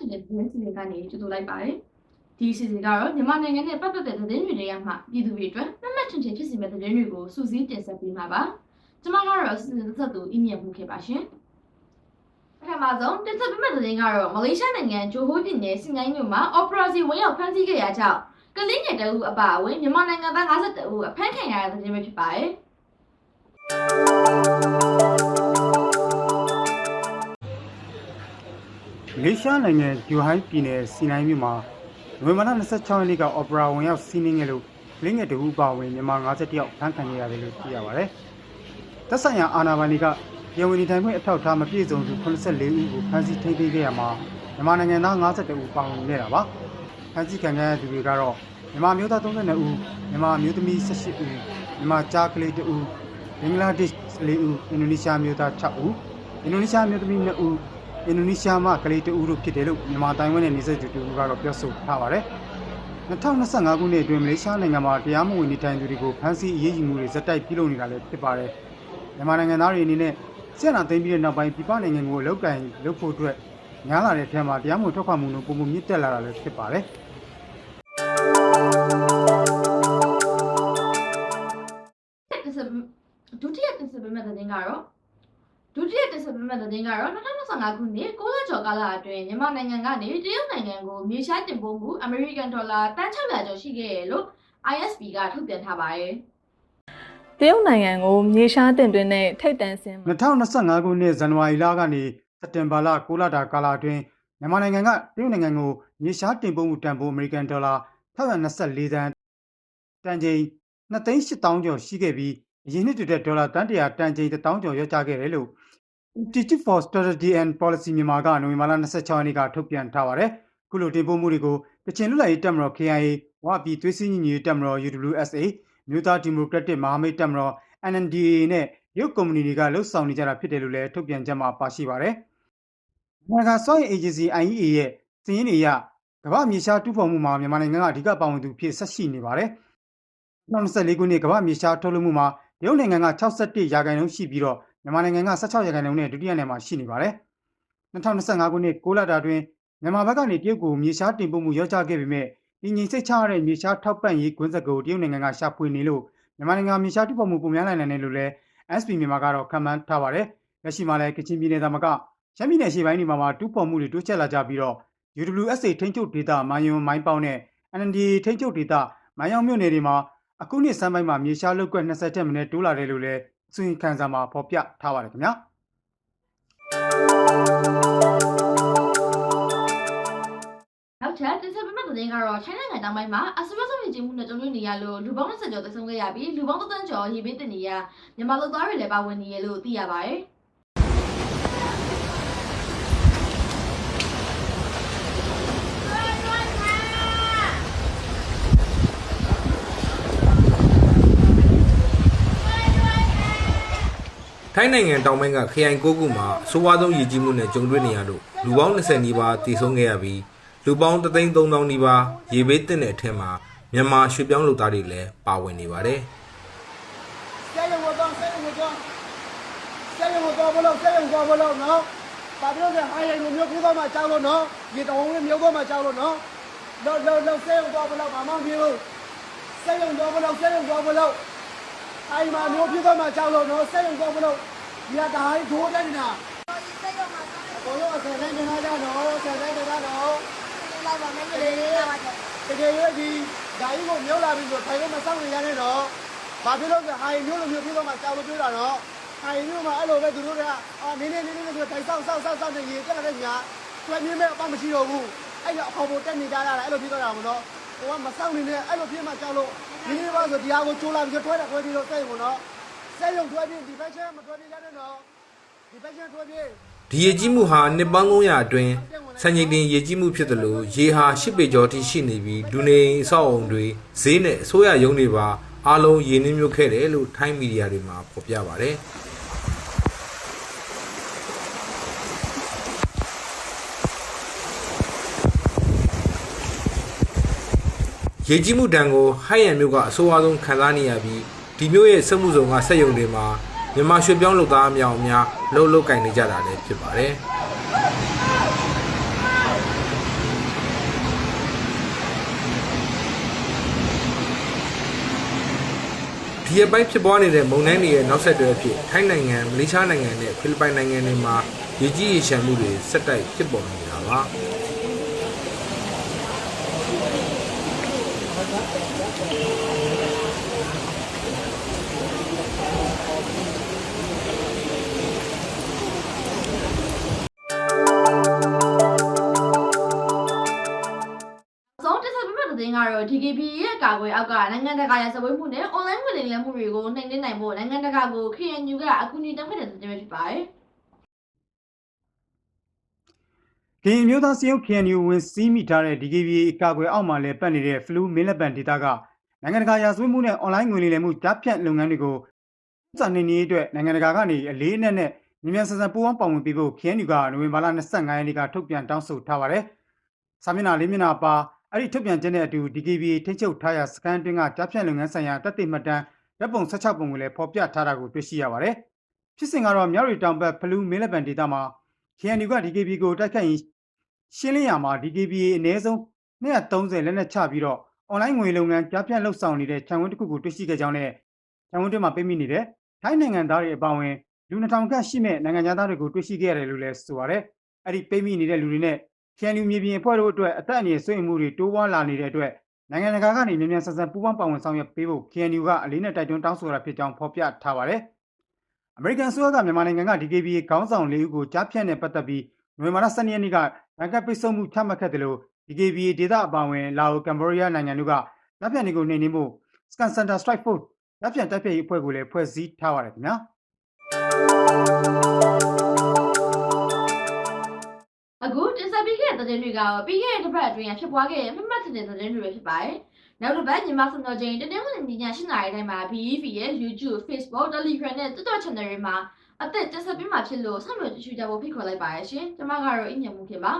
ချင်တဲ့သတင်းစီစဉ်ကနေကြိုဆိုလိုက်ပါတယ်။ဒီစီစဉ်ကတော့မြန်မာနိုင်ငံနဲ့ပတ်သက်တဲ့သတင်းတွေတွေကမှပြည်သူတွေအတွက်မှတ်မှတ်ချင်ချင်ဖြစ်စီမဲ့သတင်းတွေကိုစူးစီးတင်ဆက်ပေးမှာပါ။ကျွန်မကတော့စီစဉ်သက်သူအင်းမြတ်မှုခဲ့ပါရှင်။ပထမဆုံးတင်ဆက်ပေးမယ့်သတင်းကတော့မလေးရှားနိုင်ငံဂျိုဟိုးပြည်နယ်စင်ကိုင်းမြို့မှာ Operation ဝင်ရောက်ဖမ်းဆီးခဲ့ရကြောင်းကလင်းငယ်တအုပ်အပါအဝင်မြန်မာနိုင်ငံသား52ဦးအဖမ်းခံရတဲ့သတင်းပဲဖြစ်ပါတယ်။ မလေးရှားနိုင်ငံဂျူဟိုင်းပြည်နယ်စီနိုင်းမြို့မှာနိုဝင်ဘာလ26ရက်နေ့ကအော်ပရာဝင်ရောက်စီးနင်းခဲ့လို့လင်းငယ်တဦးပါဝင်မြန်မာ50ယောက်ဖမ်းခံရရတယ်လို့သိရပါတယ်။သက်ဆိုင်ရာအာဏာပိုင်တွေကပြည်ဝင်နေထိုင်ခွင့်အထောက်အထားမပြည့်စုံသူ84ဦးကိုဖမ်းဆီးထိန်းသိမ်းခဲ့ရမှာမြန်မာနိုင်ငံသား52ဦးပါဝင်ခဲ့တာပါ။ဖမ်းဆီးခံရတဲ့သူတွေကတော့မြန်မာမျိုးသား32ဦးမြန်မာမျိုးသမီး18ဦးမြန်မာကြားကလေး2ဦးဘင်္ဂလားဒေ့ရှ်4ဦးအင်ဒိုနီးရှားမျိုးသား6ဦးအင်ဒိုနီးရှားမျိုးသမီး2ဦး အင်ဒိုနီးရှားမှကလေးတဦးတို့ဖြစ်တယ်လို့မြန်မာတိုင်းဝန်နဲ့နေဆက်သူတူကတော့ပြောဆိုထားပါတယ်။2025ခုနှစ်အတွင်းမလေးရှားနိုင်ငံမှာတရားမဝင်နေထိုင်သူတွေကိုဖမ်းဆီးအရေးယူမှုတွေဇက်တိုက်ပြုလုပ်နေတာလည်းဖြစ်ပါတယ်။မြန်မာနိုင်ငံသားတွေအနေနဲ့စစ်အာဏာသိမ်းပြီးတဲ့နောက်ပိုင်းပြည်ပနိုင်ငံကိုအလောက်ကန်လုပ်ဖို့အတွက်များလာတဲ့အထက်မှာတရားမဝင်ထွက်ခွာမှုတွေပုံမှန်မြင့်တက်လာတာလည်းဖြစ်ပါတယ်။တင်ဆက်ဒုတိယတင်ဆက်ပေးမယ့်သတင်းကတော့ ဒုတိယတင်ဆက်ပေးမယ့်သတင်းကတော့2025ခုနှစ်6လကျော်ကာလအတွင်းမြန်မာနိုင်ငံကနေတရုတ်နိုင်ငံကိုမြေရှားတင်ပို့မှုအမေရိကန်ဒေါ်လာတန်600ကျော်ရှိခဲ့ရလို့ ISP ကထုတ်ပြန်ထားပါတယ်တရုတ်နိုင်ငံကိုမြေရှားတင်သွင်းတဲ့ထိပ်တန်းစင်မှာ2025ခုနှစ်ဇန်နဝါရီလကနေစက်တင်ဘာလ6လတာကာလအတွင်းမြန်မာနိုင်ငံကတရုတ်နိုင်ငံကိုမြေရှားတင်ပို့မှုတန်ဖိုးအမေရိကန်ဒေါ်လာ624သန်းတန်ချိန်2,800ကျော်ရှိခဲ့ပြီးအရင်နှစ်တွေတဲ့ဒေါ်လာတန်100တန်ချိန်1000ကျော်ရောက်ကျခဲ့တယ်လို့ Institute for Strategy and Policy မြန်မာကနိုဝင်ဘာလ26ရက်နေ့ကထုတ်ပြန်ထားပါတယ်။ခုလိုတင်ပို့မှုတွေကိုကချင်လူလိုက်ရေးတပ်မတော် KIA ဝပြည်သွေးစည်းညီညွတ်ရေးတပ်မတော် UWSA မြို့သားဒီမိုကရက်တစ်မဟာမိတ်တပ်မတော် NNDA နဲ့ရုပ်ကုမ္ပဏီတွေကလှုပ်ဆောင်နေကြတာဖြစ်တယ်လို့လည်းထုတ်ပြန်ချက်မှာပါရှိပါတယ်။နိုင်ငံစွမ်းအင်အေဂျင်စီ IEA ရဲ့စီးရင်တွေအရကမ္ဘာမြေရှားတူးဖော်မှုမှာမြန်မာနိုင်ငံကအဓိကပါဝင်သူဖြစ်ဆက်ရှိနေပါတယ်။2024ခုနှစ်ကမ္ဘာမြေရှားထုတ်လုပ်မှုမှာတရုတ်နိုင်ငံက61ရာခိုင်နှုန်းရှိပြီးတော့ မြန်မာနိုင်ငံက16ရာခိုင်နှုန်းနဲ့ဒုတိယနေရာမှာရှိနေပါတယ်။2025ခုနှစ်6လတာတွင်မြန်မာဘက်ကနေတရုတ်ကိုမြေရှားတင်ပို့မှုရော့ချခဲ့ပေမဲ့ဒီငိမ်စိတ်ချရတဲ့မြေရှားထောက်ပံ့ရေးကွင်းဆက်ကိုတရုတ်နိုင်ငံကရှာဖွေနေလို့မြန်မာနိုင်ငံမြေရှားတူးဖော်မှုပုံများနိုင်တယ်လို့လည်း SP မြန်မာကတော့ခန့်မှန်းထားပါတယ်။လက်ရှိမှာလည်းကချင်ပြည်နယ်သားမကရှမ်းပြည်နယ်ရှေ့ပိုင်းတွေမှာတူးဖော်မှုတွေတိုးချဲ့လာကြပြီးတော့ UWSA ထိန်းချုပ်ဒေသမိုင်းယွန်မိုင်းပေါင်းနဲ့ NNDA ထိန်းချုပ်ဒေသမိုင်းယောင်မြို့နယ်တွေမှာအခုနှစ်စမ်းပိုင်းမှာမြေရှားလုတ်ကွက်20တက်မင်းတိုးလာတယ်လို့လည်းအ စီရင်ခံစာမှာဖော်ပြထားပါတယ်ခင်ဗျာ။နောက်ထပ်တင်ဆက်ပေးမယ့်သတင်းကတော့ထိုင်းနိုင်ငံတောင်ပိုင်းမှာအစရဆုံးပြည်မှုနဲ့ကြုံတွေ့နေရလို့လူပေါင်း20ကျော်သေဆုံးခဲ့ရပြီးလူပေါင်း30ကျော်ရေဘေးတင်နေရမြန်မာလူသားတွေလည်းပါဝင်နေရလို့သိရပါတယ် ထိုင်းနိုင်ငံတောင်ပိုင်းကခရိုင်ကိုခုမှာအဆိုးဝါးဆုံးရည်ကြီးမှုနဲ့ကြုံတွေ့နေရလို့လူပေါင်း20နီးပါးတည်ဆုံးခဲ့ရပြီးလူပေါင်း3,300နီးပါးရေဘေးသင့်တဲ့အထက်မှာမြန်မာရွှေ့ပြောင်းလူသားတွေလည်းပါဝင်နေပါတယ်ဆက်ရုံကိုတော့ဆက်ရုံကိုတော့ဆက်ရုံကိုတော့ဘလို့ဆက်ရုံကိုဘလို့နော်။ဘာလို့လဲအားရမျိုးမျိုးပြီးတော့မှကြောက်လို့နော်။ဒီတော်ဝင်မျိုးတော့မှကြောက်လို့နော်။လောလောလောဆက်ရုံတော့ဘလို့ဘာမှမပြေဘူး။ဆက်ရုံတော့ဘလို့ဆက်ရုံတော့ဘလို့အိမ်မှာမျိုးပြီးတော့မှကြောက်လို့နော်ဆက်ရုံတော့ဘလို့ ဒီကတိုင်းဒိုးတဲ့နေတာ။ဘောရောဆက်တဲ့နေတာကြတော့ဆက်တဲ့နေတာတော့တကယ်လို့ဒီဓာကြီးကိုမြုပ်လာပြီဆိုထိုင်လို့မဆောင်နေရနဲ့တော့ဘာဖြစ်လို့လဲဟာရင်မျိုးလိုမျိုးဖြစ်တော့မှကြောက်လို့ပြောတာတော့ဟာရင်မျိုးမှာအဲ့လိုပဲသူတို့ကအာနင်းနေနေနေဆိုတိုင်ဆောက်ဆောက်ဆောက်ဆောက်နေရေတက်လာတဲ့ညာတွဲမြင်းမဲ့အပမရှိတော့ဘူးအဲ့တော့အခေါ်ပေါ်တက်နေကြတာအဲ့လိုဖြစ်တော့တာမလို့ဟိုကမဆောက်နေနဲ့အဲ့လိုဖြစ်မှကြောက်လို့နင်းနေပါဆိုဒီဟာကိုချိုးလာပြီးထွဲတာထွဲပြီးတော့စိတ်ကိုနော် စိတ်ရုံထွဲပြီးဒီဘက်ချက်မထွဲပြီးရတဲ့နော်ဒီဘက်ချက်ထွဲပြီးဒီရေကြီးမှုဟာနှစ်ပေါင်း300အတွင်းဆန်ရည်တင်ရေကြီးမှုဖြစ်တယ်လို့ရေဟာ10ပေကျော်ထိရှိနေပြီးလူနေအိမ်အဆောက်အုံတွေဈေးနဲ့အစိုးရရုံးတွေပါအားလုံးရေနှင်းမြုပ်ခဲ့တယ်လို့ထိုင်းမီဒီယာတွေမှာဖော်ပြပါတယ်ရေကြီးမှုတံကိုဟိုက်ရန်မြို့ကအဆိုးအဝါဆုံးခံစားနေရပြီး ဒီမျိုးရဲ့စက်မှုဇုံကစက်ရုံတွေမှာမြန်မာရွှေပြောင်းလုပ်သားအများအများလှုပ်လှုပ်ကင်နေကြတာလည်းဖြစ်ပါတယ်ဒီအပိုင်းဖြစ်ပွားနေတဲ့မုန်တိုင်းတွေရဲ့နောက်ဆက်တွဲအဖြစ်ထိုင်းနိုင်ငံမလေးရှားနိုင်ငံနဲ့ဖိလစ်ပိုင်နိုင်ငံတွေမှာရေကြီးရေရှမ်းမှုတွေဆက်တိုက်ဖြစ်ပေါ်နေတာပါ ကတော့ DKB ရဲ့ကာကွယ်အောက်ကနိုင်ငံတကာရစပွဲမှုနဲ့ online ငွေလိမ်လည်မှုတွေကိုနှိမ်နင်းနိုင်ဖို့နိုင်ငံတကာကို KNU ကအကူအညီတောင်းခဲ့တဲ့သတင်းပဲဖြစ်ပါတယ်ကရင်မျိုးသားစည်းရုံး KNU ဝင်စီးမိထားတဲ့ DKBA အကာအကွယ်အောက်မှာလည်းပတ်နေတဲ့ Flu မင်းလက်ပံဒေတာကနိုင်ငံတကာရာဇဝတ်မှုနဲ့ online ငွေလိမ်လည်မှုကြားဖြတ်လုပ်ငန်းတွေကိုစာနေနေအတွက်နိုင်ငံတကာကနေအလေးအနက်နဲ့မြန်မြန်ဆန်ဆန်ပူးပေါင်းပါဝင်ပေးဖို့ KNU ကနိုဝင်ဘာလ25ရက်နေ့ကထုတ်ပြန်တောင်းဆိုထားပါတယ်။စာမျက်နှာလေးမျက်နှာပါ အဲ့ဒီထုတ်ပြန်ချက်နဲ့အတူ DKBA ထိန်းချုပ်ထားရာစကန်အတွင်းကကြားဖြတ်လုပ်ငန်းဆိုင်ရာတပ်သိမှတ်တမ်းရပ်ပုံ16ပုံကိုလည်းဖော်ပြထားတာကိုတွေ့ရှိရပါတယ်။ဖြစ်စဉ်ကတော့မြောက်ရီတောင်ဘက် Flu မင်းလက်ပံဒေတာမှာ KNU က DKB ကိုတိုက်ခိုက်ရင်ရှင်းလင်းရမှာ DKBA အနည်းဆုံး230လက်နက်ချပြီးတော့ online ငွေလုပ်ငန်းကြားဖြတ်လှုပ်ဆောင်နေတဲ့ခြံဝန်းတစ်ခုကိုတွေ့ရှိခဲ့ကြောင်းနဲ့ခြံဝန်းတွင်းမှာပိတ်မိနေတဲ့ထိုင်းနိုင်ငံသားတွေအပါအဝင်လူ2000ခန့်ရှိမဲ့နိုင်ငံသားတွေကိုတွေ့ရှိခဲ့ရတယ်လို့လည်းဆိုပါတယ်။အဲ့ဒီပိတ်မိနေတဲ့လူတွေနဲ့ KNU မြေပြင်အဖွဲ့တို့အတွက်အသက်အန္တရာယ်ဆွေးနွေးမှုတွေတိုးပွားလာနေတဲ့အတွက်နိုင်ငံတကာကနေမြန်မြန်ဆန်ဆန်ပူးပေါင်းပါဝင်ဆောင်ရွက်ပေးဖို့ KNU ကအလေးနဲ့တိုက်တွန်းတောင်းဆိုတာဖြစ်ကြောင်းဖော်ပြထားပါတယ်။အမေရိကန်ဆိုရကမြန်မာနိုင်ငံက DKBA ခေါင်းဆောင်၄ဦးကိုကြားဖြတ်နဲ့ပတ်သက်ပြီးနိုဝင်ဘာလ12ရက်နေ့ကရန်ကပိတ်ဆို့မှုချမှတ်ခဲ့တယ်လို့ DKBA ဒေသအပါအဝင်လာအိုကမ်ဘောဒီးယားနိုင်ငံတို့ကကြားဖြတ်တွေကိုနှိမ်နင်းဖို့ Scan Center Strike Force ကြားဖြတ်တိုက်ဖျက်ရေးအဖွဲ့ကိုလည်းဖွဲ့စည်းထားပါတယ်ခင်ဗျာ အခုတင်ဆက်ပေးခဲ့တဲ့သတင်းတွေကတော့ပြီးခဲ့တဲ့တစ်ပတ်အတွင်းကဖြစ်ပွားခဲ့တဲ့မှတ်မှတ်တင်တဲ့သတင်းတွေပဲဖြစ်ပါတယ်နောက်တစ်ပတ်ညီမစံတော်ချိန်တနင်္ဂနွေနေ့ည7:00နာရီတိုင်းမှာ BEV ရဲ့ YouTube, Facebook, Telegram နဲ့ TikTok channel တွေမှာအသက်တင်ဆက်ပေးမှာဖြစ်လို့ဆက်လို့ကြည့်ရှုကြဖို့ဖိတ်ခေါ်လိုက်ပါရရှင်ကျွန်မကတော့အညံမှုခင်ပါ